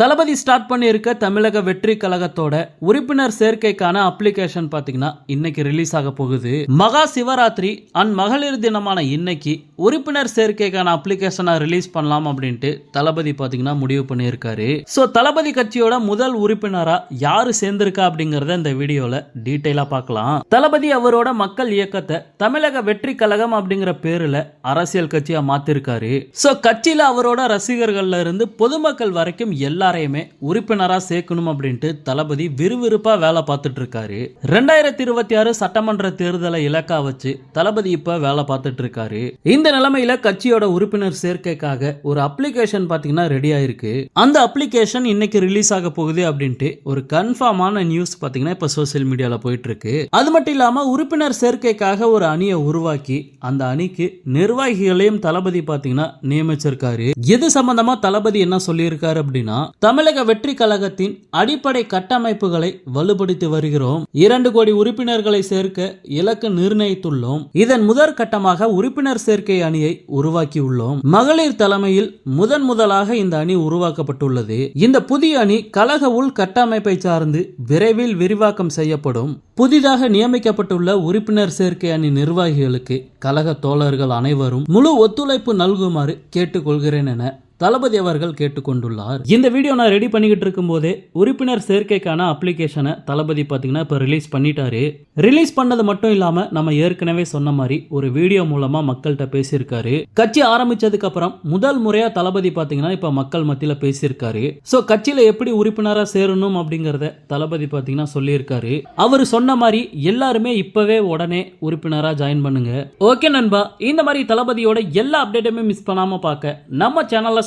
தளபதி start பண்ணியிருக்க தமிழக வெற்றி கழகத்தோட உறுப்பினர் சேர்க்கைக்கான அப்ளிகேஷன் பாத்தீங்கன்னா இன்னைக்கு ரிலீஸ் ஆக போகுது. மகா சிவராத்திரி அண்ட் மகளிர் தினமான இன்னைக்கு உறுப்பினர் சேர்க்கைக்கான அப்ளிகேஷனை ரிலீஸ் பண்ணலாம் அப்படின்ட்டு தளபதி பாத்தீங்கன்னா முடிவு பண்ணியிருக்காரு. ஸோ தளபதி கட்சியோட முதல் உறுப்பினரா யாரு சேர்ந்திருக்கா அப்படிங்கறத இந்த வீடியோல டீட்டெயிலா பார்க்கலாம். தளபதி அவரோட மக்கள் இயக்கத்தை தமிழக வெற்றி கழகம் அப்படிங்கிற பேருல அரசியல் கட்சியா மாத்திருக்காரு. ஸோ கட்சியில அவரோட ரசிகர்கள்ல இருந்து பொதுமக்கள் வரைக்கும் எல்லா எல்லாரையுமே உறுப்பினரா சேர்க்கணும் அப்படின்ட்டு தளபதி விறுவிறுப்பா வேலை பார்த்துட்டு இருக்காரு. ரெண்டாயிரத்தி இருபத்தி ஆறு சட்டமன்ற தேர்தலை இலக்கா வச்சு தளபதி இப்போ வேலை பார்த்துட்டு இருக்காரு. இந்த நிலைமையில கட்சியோட உறுப்பினர் சேர்க்கைக்காக ஒரு அப்ளிகேஷன் பாத்தீங்கன்னா ரெடி ஆயிருக்கு. அந்த அப்ளிகேஷன் இன்னைக்கு ரிலீஸ் ஆக போகுது அப்படின்ட்டு ஒரு கன்ஃபார்மான நியூஸ் பாத்தீங்கன்னா இப்ப சோசியல் மீடியால போயிட்டு இருக்கு அது மட்டும் இல்லாம உறுப்பினர் சேர்க்கைக்காக ஒரு அணியை உருவாக்கி அந்த அணிக்கு நிர்வாகிகளையும் தளபதி பாத்தீங்கன்னா நியமிச்சிருக்காரு. எது சம்பந்தமா தளபதி என்ன சொல்லியிருக்காரு அப்படின்னா தமிழக வெற்றி கழகத்தின் அடிப்படை கட்டமைப்புகளை வலுப்படுத்தி வருகிறோம். இரண்டு கோடி உறுப்பினர்களை சேர்க்க இலக்கு நிர்ணயித்துள்ளோம். இதன் முதற் கட்டமாக உறுப்பினர் சேர்க்கை அணியை உருவாக்கியுள்ளோம். மகளிர் தலைமையில் முதன் முதலாக இந்த அணி உருவாக்கப்பட்டுள்ளது. இந்த புதிய அணி கழக உள் கட்டமைப்பை சார்ந்து விரைவில் விரிவாக்கம் செய்யப்படும். புதிதாக நியமிக்கப்பட்டுள்ள உறுப்பினர் சேர்க்கை அணி நிர்வாகிகளுக்கு கழக தோழர்கள் அனைவரும் முழு ஒத்துழைப்பு நல்குமாறு கேட்டுக்கொள்கிறேன் என தளபதி அவர்கள் கேட்டுக்கொண்டுள்ளார். இந்த வீடியோ நான் ரெடி பண்ணிக்கிட்டு இருக்கும்போதே உறுப்பினர் சேர்க்கைக்கான அப்ளிகேஷனை தளபதி பார்த்தீங்கன்னா இப்போ ரிலீஸ் பண்ணிட்டாரு. ரிலீஸ் பண்ணது மட்டும் இல்லாம நம்ம ஏற்கனவே சொன்ன மாதிரி ஒரு வீடியோ மூலமா மக்கள்கிட்ட பேசியிருக்காரு. கட்சி ஆரம்பிச்சதுக்கு அப்புறம் முதல் முறையா தளபதி பார்த்தீங்கன்னா இப்போ மக்கள் மத்தியில பேசியிருக்காரு. ஸோ கட்சியில எப்படி உறுப்பினரா சேரணும் அப்படிங்கிறத தளபதி பார்த்தீங்கன்னா சொல்லியிருக்காரு. அவர் சொன்ன மாதிரி எல்லாருமே இப்பவே உடனே உறுப்பினரா ஜாயின் பண்ணுங்க. ஓகே நண்பா. இந்த மாதிரி தளபதியோட எல்லா அப்டேட்டுமே மிஸ் பண்ணாம பார்க்க நம்ம சேனலில்